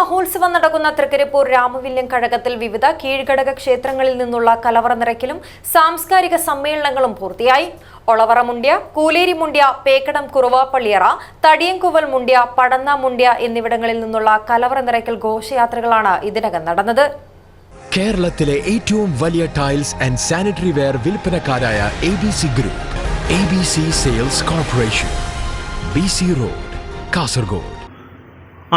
മഹോത്സവം നടക്കുന്ന തൃക്കരിപ്പൂർ രാമവില്യം കഴകത്തിൽ വിവിധ കീഴ്ഘടക ക്ഷേത്രങ്ങളിൽ നിന്നുള്ള കലവറ നിറയ്ക്കലും സാംസ്കാരിക സമ്മേളനങ്ങളും പൂർത്തിയായി. ഒളവറ മുണ്ട്യ കൂലേരി മുണ്ട്യ പേക്കടം കുറുവാപ്പള്ളിയറ തടിയൻകുവൽ മുണ്ട്യ പടന്ന മുണ്ട്യ എന്നിവിടങ്ങളിൽ നിന്നുള്ള കലവറ നിറയ്ക്കൽ ഘോഷയാത്രകളാണ് ഇതിനകം നടന്നത്. കേരളത്തിലെ ഏറ്റവും വലിയ tiles and sanitary ware വിൽപ്പനക്കാരായ A B C group A B C sales corporation B C road Kasaragod.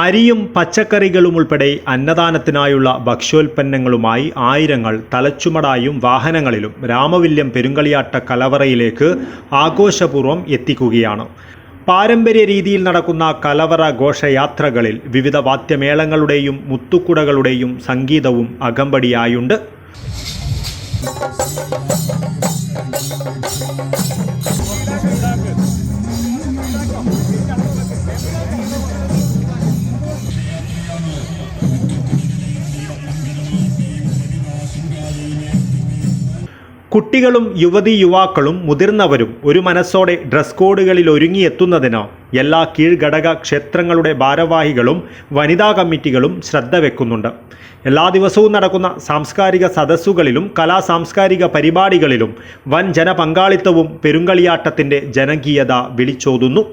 അരിയും പച്ചക്കറികളും ഉൾപ്പെടെ അന്നദാനത്തിനായുള്ള ഭക്ഷ്യോൽപ്പന്നങ്ങളുമായി ആയിരങ്ങൾ തലച്ചുമടായും വാഹനങ്ങളിലും രാമവില്യം പെരുങ്കളിയാട്ട കലവറയിലേക്ക് ആഘോഷപൂർവം എത്തിക്കുകയാണ്. പാരമ്പര്യ രീതിയിൽ നടക്കുന്ന കലവറ ഘോഷയാത്രകളിൽ വിവിധ വാദ്യമേളങ്ങളുടെയും മുത്തുക്കുടകളുടെയും സംഗീതവും അകമ്പടിയായുണ്ട്. കുട്ടികളും യുവതി യുവാക്കളും മുതിർന്നവരും ഒരു മനസ്സോടെ ഡ്രസ് കോഡുകളിൽ ഒരുങ്ങിയെത്തുന്നതിന് എല്ലാ കീഴ്ഘടക ക്ഷേത്രങ്ങളുടെ ഭാരവാഹികളും വനിതാ കമ്മിറ്റികളും ശ്രദ്ധ വെക്കുന്നുണ്ട്. എല്ലാ ദിവസവും നടക്കുന്ന സാംസ്കാരിക സദസ്സുകളിലും കലാ സാംസ്കാരിക പരിപാടികളിലും വൻ ജനപങ്കാളിത്തവും പെരുങ്കളിയാട്ടത്തിന്റെ ജനകീയത വിളിച്ചോതുന്നു.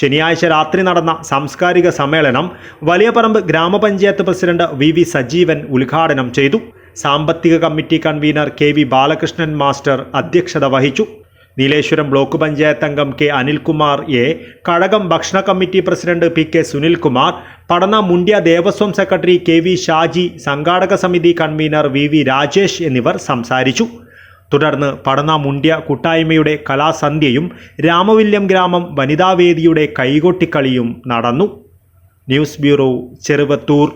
ശനിയാഴ്ച രാത്രി നടന്ന സാംസ്കാരിക സമ്മേളനം വലിയപറമ്പ് ഗ്രാമപഞ്ചായത്ത് പ്രസിഡന്റ് വി വി സജീവൻ ഉദ്ഘാടനം ചെയ്തു. സാമ്പത്തിക committee convener K V Balakrishnan master അധ്യക്ഷത വഹിച്ചു. നീലേശ്വരം ബ്ലോക്ക് പഞ്ചായത്ത് അംഗം കെ അനിൽകുമാർ എ കഴകം ഭക്ഷണ committee president P K Sunilkumar Padanna Mundya Devaswom secretary K V Shaji സംഘാടക സമിതി കൺവീനർ വി വി രാജേഷ് എന്നിവർ സംസാരിച്ചു. തുടർന്ന് പടന്ന മുണ്ട്യ കൂട്ടായ്മയുടെ കലാസന്ധ്യയും രാമവില്യം ഗ്രാമം വനിതാവേദിയുടെ കൈകൊട്ടിക്കളിയും നടന്നു. News bureau Cheruvathur.